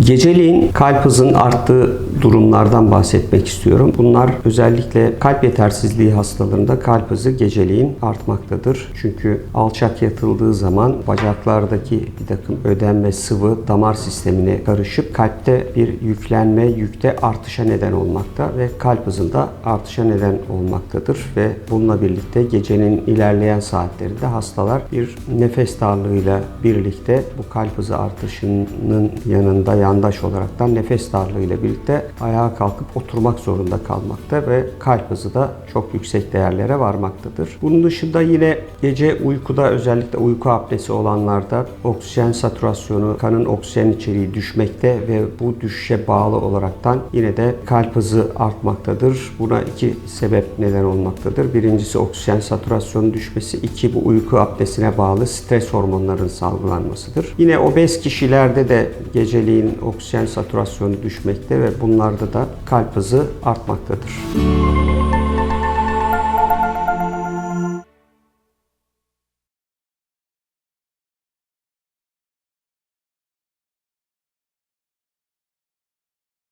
Geceliğin kalp hızının arttığı durumlardan bahsetmek istiyorum. Bunlar özellikle kalp yetersizliği hastalarında kalp hızı geceliğin artmaktadır. Çünkü alçak yatıldığı zaman bacaklardaki bir takım ödem ve sıvı damar sistemine karışıp kalpte bir yüklenme, yükte artışa neden olmakta ve kalp hızında artışa neden olmaktadır ve bununla birlikte gecenin ilerleyen saatlerinde hastalar bir nefes darlığıyla birlikte bu kalp hızı artışının yanında yandaş olaraktan nefes darlığıyla birlikte ayağa kalkıp oturmak zorunda kalmakta ve kalp hızı da çok yüksek değerlere varmaktadır. Bunun dışında yine gece uykuda özellikle uyku apnesi olanlarda oksijen satürasyonu, kanın oksijen içeriği düşmekte ve bu düşüşe bağlı olaraktan yine de kalp hızı artmaktadır. Buna iki sebep neden olmaktadır. Birincisi oksijen satürasyonu düşmesi, iki bu uyku apnesine bağlı stres hormonlarının salgılanmasıdır. Yine obez kişilerde de geceliğin oksijen satürasyonu düşmekte ve bunlarda da kalp hızı artmaktadır.